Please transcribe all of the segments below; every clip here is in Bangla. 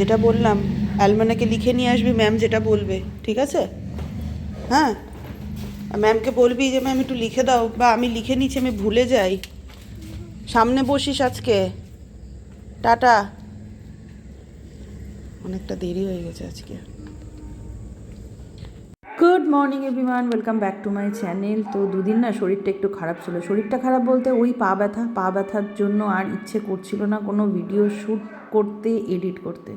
যেটা বললাম, অ্যালমানাকে লিখে নিয়ে আসবি, ম্যাম যেটা বলবে, ঠিক আছে? হ্যাঁ? ম্যামকে বলবি যে, ম্যাম, একটু লিখে দাও। বা, আমি লিখে নিচ্ছি, আমি ভুলে যাই। সামনে বসিস আজকে। টাটা। অনেকটা দেরি হয়ে গেছে আজকে। Good morning everyone welcome back to my channel তো দুদিন না শরীরটা একটু খারাপ ছিল। শরীরটা খারাপ বলতে ওই পা ব্যথা, পা ব্যথার জন্য আর ইচ্ছে করছিল না কোনো ভিডিও শ্যুট করতে, এডিট করতে।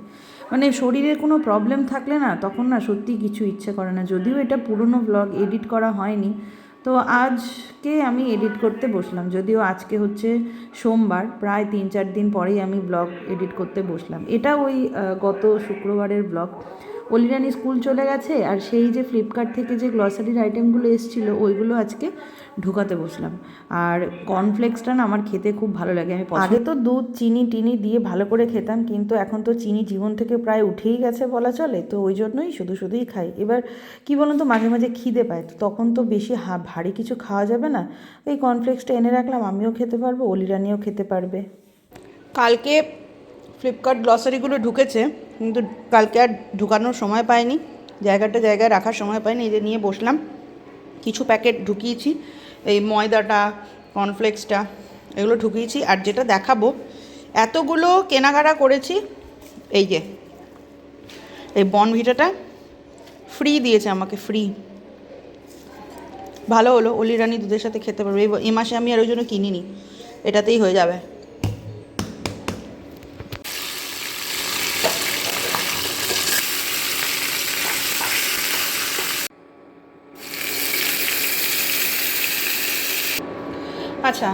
মানে শরীরের কোনো প্রবলেম থাকলে না, তখন না সত্যি কিছু ইচ্ছে করে না। যদিও এটা পুরনো ব্লগ এডিট করা হয়নি, তো আজকে আমি এডিট করতে বসলাম। যদিও আজকে হচ্ছে সোমবার, প্রায় তিন চার দিন পরেই আমি ব্লগ এডিট করতে বসলাম। এটা ওই গত শুক্রবারের ব্লগ অলিরানি স্কুল চলে গেছে আর সেই যে ফ্লিপকার্ট থেকে যে গ্লসারির আইটেমগুলো এসেছিল ওইগুলো আজকে ঢোকাতে বসলাম। আর কর্নফ্লেক্সটা না আমার খেতে খুব ভালো লাগে। আমি আগে তো দুধ চিনি টিনি দিয়ে ভালো করে খেতাম কিন্তু এখন তো চিনি জীবন থেকে প্রায় উঠেই গেছে বলা চলে তো ওই জন্যই শুধু শুধুই খাই। এবার কি বলুন তো মাঝে মাঝে খিদে পায় তো তখন তো বেশি হা- ভারী কিছু খাওয়া যাবে না। এই কর্নফ্লেক্সটা এনে রাখলাম আমিও খেতে পারব অলিরানিও খেতে পারবে। কালকে ফ্লিপকার্ট গ্লসারিগুলো ঢুকেছে কিন্তু কালকে আর ঢুকানোর সময় পাইনি, জায়গাটা জায়গায় রাখার সময় পাইনি, এই যে নিয়ে বসলাম। কিছু প্যাকেট ঢুকিয়েছি, এই ময়দাটা, কর্নফ্লেক্সটা, এগুলো ঢুকিয়েছি। আর যেটা দেখাবো, এতগুলো কেনাকাটা করেছি, এই যে, এই বনভিটাটা ফ্রি দিয়েছে আমাকে ফ্রি ভালো হলো, অলি রানি দুধের সাথে খেতে পারবে। এই মাসে আমি আর ওই জন্য কিনিনি, এটাতেই হয়ে যাবে। আচ্ছা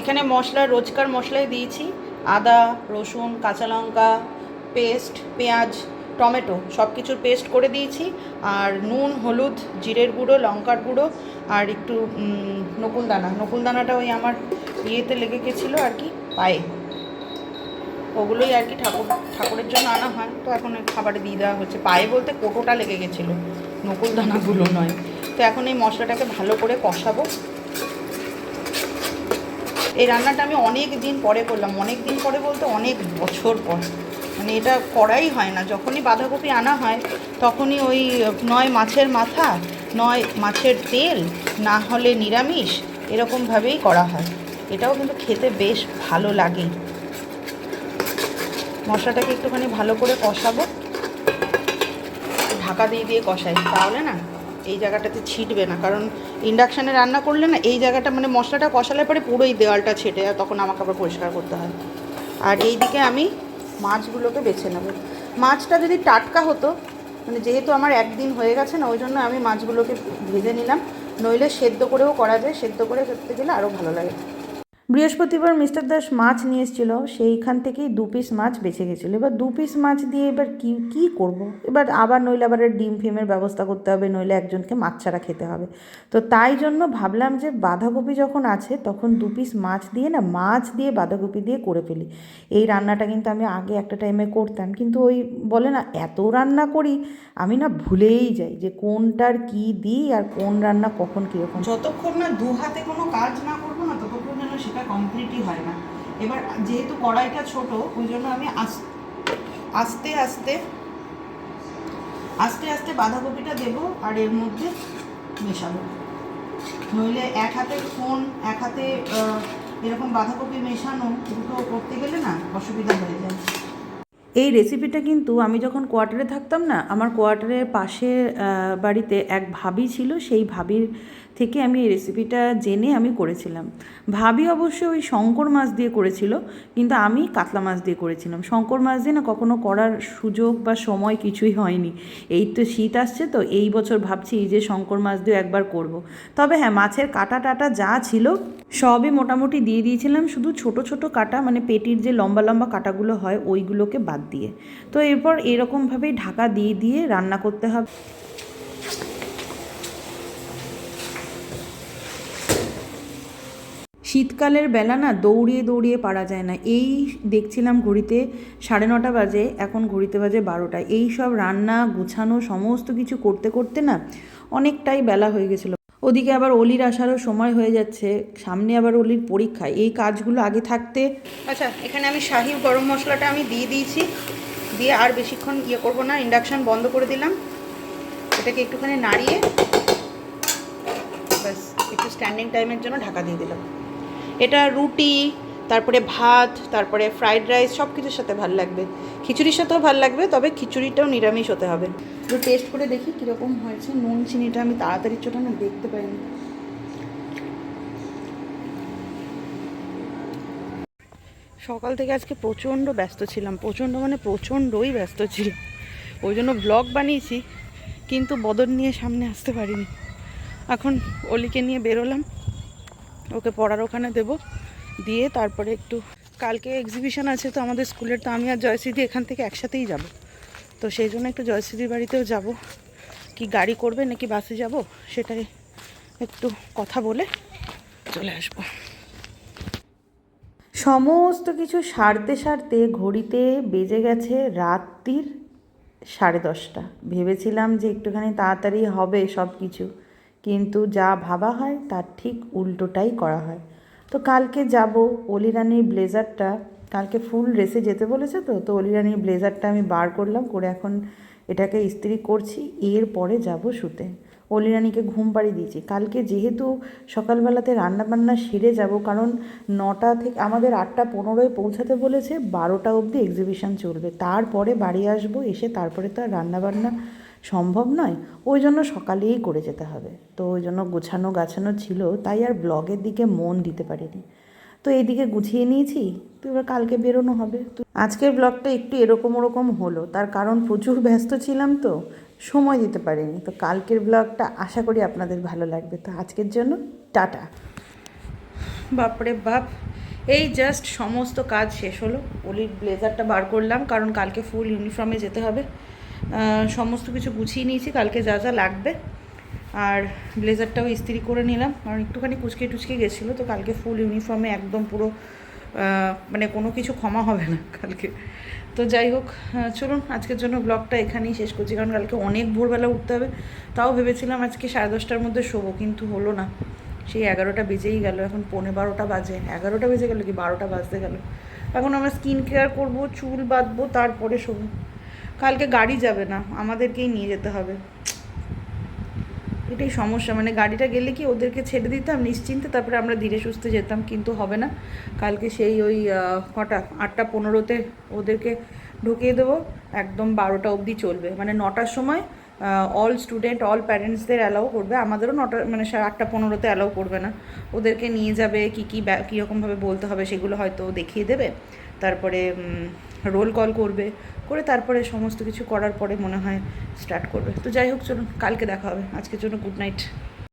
এখানে মশলা, রোজকার মশলাই দিয়েছি। আদা, রসুন, কাঁচা লঙ্কা, পেস্ট, পেঁয়াজ, টমেটো সব কিছুর পেস্ট করে দিয়েছি। আর নুন, হলুদ, জিরের গুঁড়ো, লঙ্কার গুঁড়ো, আর একটু নকুলদানা। নকুলদানাটা ওই আমার ইয়েতে লেগে গেছিল আর কি, পায়ে। ওগুলোই আর কি ঠাকুর, ঠাকুরের জন্য আনা হয়। তো এখন খাবারে দিয়ে দেওয়া হচ্ছে। পায়ে বলতে কোটোটা লেগে গেছিল। নকুলদানাগুলো নয়। তো এখন এই মশলাটাকে ভালো করে কষাবো। এই রান্নাটা আমি অনেক দিন পরে করলাম, অনেক দিন পরে বলতে অনেক বছর পর। মানে এটা করাই হয় না, যখনই বাঁধাকপি আনা হয়, তখনই ওই নয় মাছের মাথা, নয় মাছের তেল, না হলে নিরামিষ এরকমভাবেই করা হয়। এটাও কিন্তু খেতে বেশ ভালো লাগে। মশলাটাকে একটুখানি ভালো করে কষাবো। ঢাকা দিয়ে দিয়ে কষাই, তাহলে না এই জায়গাটাতে ছিটবে না। কারণ ইন্ডাকশানে রান্না করলে না এই জায়গাটা মানে মশলাটা কষালে পরে পুরোই দেওয়ালটা ছেটে যায় তখন আমাকে আবার পরিষ্কার করতে হয়। আর এই দিকে আমি মাছগুলোকে বেছে নেব। মাছটা যদি টাটকা হতো মানে যেহেতু আমার একদিন হয়ে গেছে না, ওই জন্য আমি মাছগুলোকে ভেজে নিলাম। নইলে সেদ্ধ করেও করা যায়, সেদ্ধ করে করতে গেলে আরও ভালো লাগে। বৃহস্পতিবার মিস্টার দাস মাছ নিয়ে এসেছিল, সেইখান থেকেই দু পিস মাছ বেঁচে গেছিল। এবার দু পিস মাছ দিয়ে এবার কি কি করব। এবার আবার নইলে আবার ডিম ফিমের ব্যবস্থা করতে হবে, নইলে একজনকে মাছ ছাড়া খেতে হবে। তো তাই জন্য ভাবলাম যে বাঁধাকপি যখন আছে, তখন দু পিস মাছ দিয়ে না, মাছ দিয়ে বাঁধাকপি দিয়ে করে ফেলি। এই রান্নাটা কিন্তু আমি আগে একটা টাইমে করতাম, কিন্তু ওই বলে না, এত রান্না করি, আমি না ভুলেই যাই যে কোনটার কি দিই আর কোন রান্না কখন কীরকম? যতক্ষণ না দু হাতে কোনো কাজ না করব না কমপ্লিটই হয় না। এবার যেহেতু কড়াইটা ছোট ওই জন্য আমি আস্তে আস্তে আস্তে আস্তে বাঁধাকপিটা দেবো আর এর মধ্যে মেশাবো। নইলে এক হাতে ফোন এক হাতে এরকম বাঁধাকপি মেশানো দুটো করতে গেলে না অসুবিধা হয়ে যায়। এই রেসিপিটা কিন্তু আমি যখন কোয়ার্টারে থাকতাম না আমার কোয়ার্টারের পাশে আহ, বাড়িতে এক ভাবি ছিল সেই ভাবির থেকে আমি এই রেসিপিটা জেনে আমি করেছিলাম। ভাবি অবশ্য ওই শঙ্কর মাছ দিয়ে করেছিল, কিন্তু আমি কাতলা মাছ দিয়ে করেছিলাম। শঙ্কর মাছ দিয়ে না কখনো করার সুযোগ বা সময় কিছুই হয়নি। এই তো শীত আসছে তো এই বছর ভাবছি এই যে শঙ্কর মাছ দিয়ে একবার করব। তবে হ্যাঁ মাছের কাটা টাটা যা ছিল সবই মোটামুটি দিয়ে দিয়েছিলাম। শুধু ছোট ছোট কাটা মানে পেটির যে লম্বা লম্বা কাটাগুলো হয়, ওইগুলোকে বাদ দিয়ে। তো এরপর এরকমভাবেই ঢাকা দিয়ে দিয়ে রান্না করতে হবে। শীতকালের বেলা না দৌড়িয়ে দৌড়িয়ে পারা যায় না। এই দেখছিলাম ঘড়িতে সাড়ে নটা বাজে, এখন ঘড়িতে বাজে বারোটা। এই সব রান্না, গুছানো, সমস্ত কিছু করতে করতে না অনেকটাই বেলা হয়ে গেছিল। ওদিকে আবার অলির আসারও সময় হয়ে যাচ্ছে। সামনে আবার অলির পরীক্ষা। এই কাজগুলো আগে থাকতে আচ্ছা এখানে আমি শাহি গরম মশলাটা আমি দিয়ে দিয়েছি। দিয়ে আর বেশিক্ষণ ইয়ে করব না, ইন্ডাকশান বন্ধ করে দিলাম। এটাকে একটুখানি নাড়িয়ে ব্যাস, একটু স্ট্যান্ডিং টাইমের জন্য ঢাকা দিয়ে দিলাম। এটা রুটি, তারপরে ভাত, তারপরে ফ্রাইড রাইস সব কিছুর সাথে ভালো লাগবে। খিচুড়ির সাথেও ভালো লাগবে, তবে খিচুড়িটাও নিরামিষ হতে হবে। একটু টেস্ট করে দেখি কীরকম হয়েছে। নুন, চিনিটা আমি তাড়াতাড়ি চোটা না, দেখতে পাইনি। সকাল থেকে আজকে প্রচণ্ড ব্যস্ত ছিলাম। প্রচণ্ড মানে প্রচণ্ডই ব্যস্ত ছিল ওই জন্য ব্লগ বানিয়েছি, কিন্তু বদর নিয়ে সামনে আসতে পারিনি। এখন অলিকে নিয়ে বেরোলাম। ওকে পড়ার ওখানে দেবো। দিয়ে তারপরে একটু, কালকে এক্সিবিশন আছে তো আমাদের স্কুলের তো আমি আর জয়শ্রীদি এখান থেকে একসাথেই যাব। তো সেই জন্য একটু জয়শ্রীদির বাড়িতেও যাব। কি গাড়ি করবে নাকি বাসে যাব, সেটাই একটু কথা বলে চলে আসব। সমস্ত কিছু সারতে সারতে ঘড়িতে বেজে গেছে রাত্রির সাড়ে দশটা। ভেবেছিলাম যে একটুখানি তাড়াতাড়ি হবে সব কিছু কিন্তু যা ভাবা হয় তার ঠিক উল্টোটাই করা হয়। তো কালকে যাব অলিরানির ব্লেজারটা, কালকে ফুল রেসে যেতে বলেছে তো তো অলিরানির ব্লেজারটা আমি বার করলাম, করে এখন এটাকে ইস্ত্রি করছি এরপরে যাব শুতে। অলিরানিকে ঘুম পাড়িয়ে দিয়েছি। কালকে যেহেতু সকালবেলাতে রান্নাবান্না সেরে যাব, কারণ নটা থেকে, আমাদের আটটা পনেরোয় পৌঁছাতে বলেছে, বারোটা অবধি এক্সিবিশন চলবে। তারপরে বাড়ি আসব, এসে তারপরে তো আর রান্নাবান্না সম্ভব নয়, ওই জন্য সকালেই করে যেতে হবে। তো ওই জন্য গোছানো গাছানো ছিল, তাই আর ব্লগের দিকে মন দিতে পারিনি। তো এইদিকে গুছিয়ে নিয়েছি, তো এবার কালকে বেরোনো হবে। তো আজকের ব্লগটা একটু এরকম ওরকম হলো, তার কারণ প্রচুর ব্যস্ত ছিলাম তো, সময় দিতে পারিনি। তো কালকের ব্লগটা আশা করি আপনাদের ভালো লাগবে। তো আজকের জন্য টাটা। বাপরে বাপ, এই জাস্ট সমস্ত কাজ শেষ হলো। অলির ব্লেজারটা বার করলাম, কারণ কালকে ফুল ইউনিফর্মে যেতে হবে। সমস্ত কিছু গুছিয়ে নিয়েছি, কালকে যা যা লাগবে। আর ব্লেজারটাও ইস্ত্রি করে নিলাম। কারণ একটুখানি কুচকে টুচকে গেছিল, তো কালকে ফুল ইউনিফর্মে একদম পুরো মানে কোনো কিছু ক্ষমা হবে না কালকে। তো যাই হোক চলুন, আজকের জন্য ব্লগটা এখানেই শেষ করছি। কারণ কালকে অনেক ভোরবেলা উঠতে হবে। তাও ভেবেছিলাম আজকে সাড়ে দশটার মধ্যে শোবো, কিন্তু হলো না। সেই এগারোটা বেজেই গেল, এখন পৌনে বারোটা বাজে। এগারোটা বেজে গেল কি? বারোটা বাজতে গেল। এখন আমরা স্কিন কেয়ার করব, চুল বাঁধবো, তারপরে শোবো। কালকে গাড়ি যাবে না, আমাদেরকেই নিয়ে যেতে হবে। এটাই সমস্যা মানে গাড়িটা গেলে কি ওদেরকে ছেড়ে দিতাম নিশ্চিন্তে, তারপরে আমরা ধীরে সুস্থে যেতাম, কিন্তু হবে না। কালকে সেই ওই কটা, আটটা পনেরোতে ওদেরকে ঢুকিয়ে দেবো, একদম বারোটা অবধি চলবে। মানে নটার সময় অল স্টুডেন্ট অল প্যারেন্টসদের অ্যালাউ করবে, আমাদেরও নটা মানে আটটা পনেরোতে অ্যালাউ করবে না। ওদেরকে নিয়ে যাবে, কী কী কীরকমভাবে বলতে হবে সেগুলো হয়তো দেখিয়ে দেবে। তারপরে রোল কল করবে, করে তারপরে সমস্ত কিছু করার পরে মনে হয় স্টার্ট করবে। তো যাই হোক, চলুন, কালকে দেখা হবে। আজকের জন্য গুড নাইট